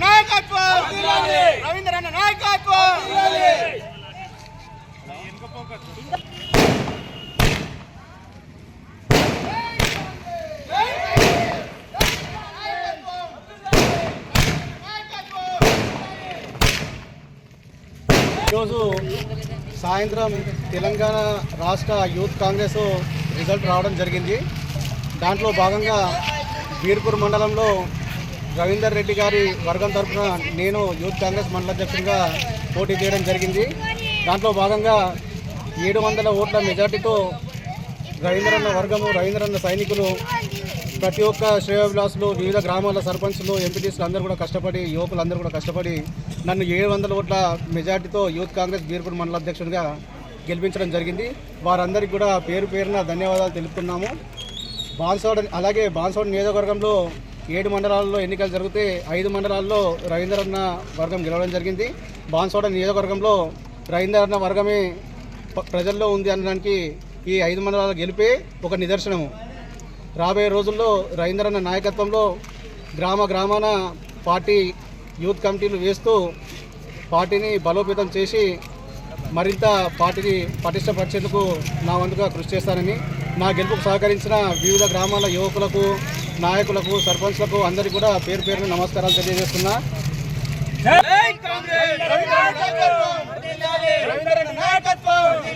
నాయకత్వం! రవీంద్ర అన్న నాయకత్వం! ఈరోజు సాయంత్రం తెలంగాణ రాష్ట్ర యూత్ కాంగ్రెస్ రిజల్ట్ రావడం జరిగింది. దాంట్లో భాగంగా బీర్పూర్ మండలంలో రవీందర్ రెడ్డి గారి వర్గం తరఫున నేను యూత్ కాంగ్రెస్ మండల అధ్యక్షుడిగా పోటీ చేయడం జరిగింది. దాంట్లో భాగంగా ఏడు వందల ఓట్ల మెజార్టీతో రవీంద్రన్న వర్గము రవీంద్రన్న సైనికులు ప్రతి ఒక్క శ్రేయోభిలాసులు వివిధ గ్రామాల సర్పంచ్లు ఎంపీటీసీలు అందరూ కూడా కష్టపడి యువకులు అందరూ కూడా కష్టపడి నన్ను ఏడు వందల ఓట్ల మెజార్టీతో యూత్ కాంగ్రెస్ బీర్పూర్ మండల అధ్యక్షుడిగా గెలిపించడం జరిగింది. వారందరికీ కూడా పేరు పేరున ధన్యవాదాలు తెలుపుతున్నాము. బాన్సోడ అలాగే బాన్సోడ నియోజకవర్గంలో ఏడు మండలాల్లో ఎన్నికలు జరిగితే ఐదు మండలాల్లో రవీంద్రన్న వర్గం గెలవడం జరిగింది. బాన్సోడ నియోజకవర్గంలో రవీంద్రన్న వర్గమే ప్రజల్లో ఉంది అనడానికి ఈ ఐదు మండలాల గెలిపే ఒక నిదర్శనము. రాబోయే రోజుల్లో రవీంద్రన్న నాయకత్వంలో గ్రామ గ్రామాన పార్టీ యూత్ కమిటీలు వేస్తూ పార్టీని బలోపేతం చేసి మరింత పార్టీని పటిష్టపరిచేందుకు నా వంతుగా కృషి చేస్తానని నా గెలుపుకు సహకరించిన వివిధ గ్రామాల యువకులకు నాయకులకు సర్పంచ్లకు అందరికీ కూడా పేరు పేరున నమస్కారాలు తెలియజేస్తున్నా.